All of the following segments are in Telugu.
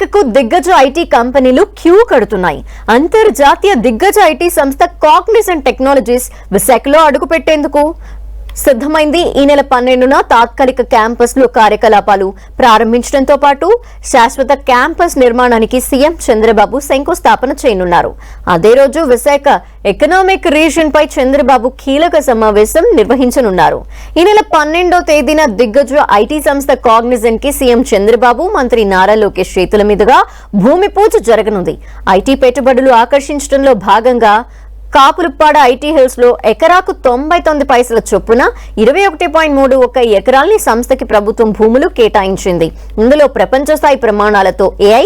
విశాఖకు దిగ్గజ ఐటీ కంపెనీలు క్యూ కడుతున్నాయి. అంతర్జాతీయ దిగ్గజ ఐటీ సంస్థ కాగ్నిజెంట్ టెక్నాలజీస్ విశాఖలో అడుగుపెట్టేందుకు సిద్ధమైంది. ఈ నెల పన్నెండున తాత్కాలిక క్యాంపస్లో కార్యకలాపాలు ప్రారంభించడంతో పాటు శాశ్వత క్యాంపస్ నిర్మాణానికి సీఎం చంద్రబాబు శంకుస్థాపన చేయనున్నారు. అదే రోజు విశాఖ ఎకనామిక్ రీజన్ పై చంద్రబాబు కీలక సమావేశం నిర్వహించనున్నారు. ఈ నెల పన్నెండో తేదీన దిగ్గజ ఐటీ సంస్థ కాగ్నిజన్కి సీఎం చంద్రబాబు మంత్రి నారా లోకేష్ చేతుల మీదుగా భూమి పూజ జరగనుంది. ఐటీ పెట్టుబడులు ఆకర్షించడంలో భాగంగా కాపులుప్పాడ ఐటీ హిల్స్లో ఎకరాకు తొంభై తొమ్మిది పైసల చొప్పున ఇరవై ఒకటి పాయింట్ మూడు ఒక ఎకరాల్ని సంస్థకి ప్రభుత్వం భూములు కేటాయించింది. ఇందులో ప్రపంచ స్థాయి ప్రమాణాలతో ఏఐ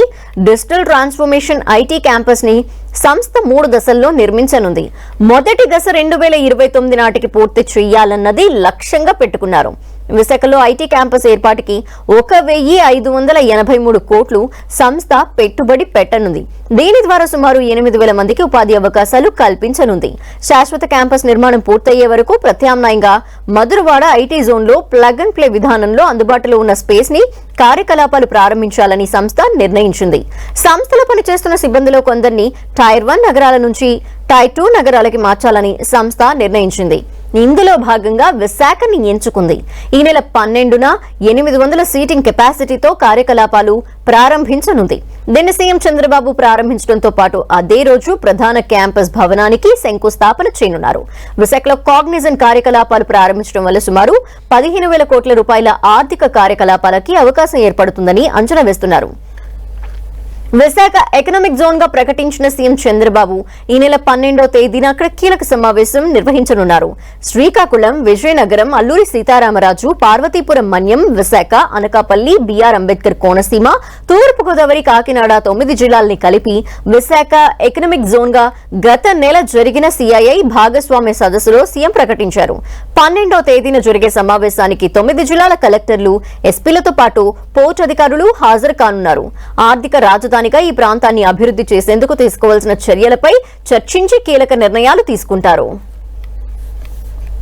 డిజిటల్ ట్రాన్స్ఫర్మేషన్ ఐటీ క్యాంపస్ని సంస్థ మూడు దశల్లో నిర్మించనుంది. మొదటి దశ రెండు వేల ఇరవై తొమ్మిది నాటికి పూర్తి చేయాలన్నది లక్ష్యంగా పెట్టుకున్నారు. విశాఖలో ఐటీ క్యాంపస్ ఏర్పాటుకి ఒక వెయ్యి ఐదు వందల ఎనభై మూడు కోట్లు సంస్థ పెట్టుబడి పెట్టనుంది. దీని ద్వారా సుమారు ఎనిమిది వేల మందికి ఉపాధి అవకాశాలు కల్పించనుంది. శాశ్వత క్యాంపస్ నిర్మాణం పూర్తయ్యే వరకు ప్రత్యామ్నాయంగా మధురవాడ ఐటీ జోన్లో ప్లగ్ అండ్ ప్లే విధానంలో అందుబాటులో ఉన్న స్పేస్ని కార్యకలాపాలు ప్రారంభించాలని సంస్థ నిర్ణయించింది. సంస్థలో పనిచేస్తున్న సిబ్బందిలో కొందరిని టైర్ వన్ నగరాల నుంచి టైర్ టూ నగరాలకి మార్చాలని సంస్థ నిర్ణయించింది. ఇందులో భాగంగా విశాఖని ఎంచుకుంది. ఈ నెల పన్నెండున ఎనిమిది వందల సీటింగ్ కెపాసిటీతో కార్యకలాపాలు ప్రారంభించనుంది. దీన్ని సీఎం చంద్రబాబు ప్రారంభించడంతో పాటు అదే రోజు ప్రధాన క్యాంపస్ భవనానికి శంకుస్థాపన చేయనున్నారు. విశాఖలో కాగ్నిజన్ కార్యకలాపాలు ప్రారంభించడం వల్ల సుమారు పదిహేను వేల కోట్ల రూపాయల ఆర్థిక కార్యకలాపాలకి అవకాశం ఏర్పడుతుందని అంచనా వేస్తున్నారు. విశాఖ ఎకనామిక్ జోన్గా ప్రకటించిన సీఎం చంద్రబాబు ఈ నెల పన్నెండో తేదీన అక్కడ కీలక సమావేశం నిర్వహించనున్నారు. శ్రీకాకుళం విజయనగరం అల్లూరి సీతారామరాజు పార్వతీపురం మన్యం విశాఖ అనకాపల్లి బీఆర్ అంబేద్కర్ కోనసీమ తూర్పు గోదావరి కాకినాడ తొమ్మిది జిల్లాల్ని కలిపి విశాఖ ఎకనామిక్ జోన్గా గత నెల జరిగిన సిఐఐ భాగస్వామ్య సదస్సులో సీఎం ప్రకటించారు. పన్నెండో తేదీన జరిగే సమావేశానికి తొమ్మిది జిల్లాల కలెక్టర్లు ఎస్పీలతో పాటు పోర్టు అధికారులు హాజరు కానున్నారు. ఆర్థిక రాజధాని రాజధానిగా ఈ ప్రాంతాన్ని అభివృద్ధి చేసేందుకు తీసుకోవాల్సిన చర్యలపై చర్చించి కీలక నిర్ణయాలు తీసుకుంటారు.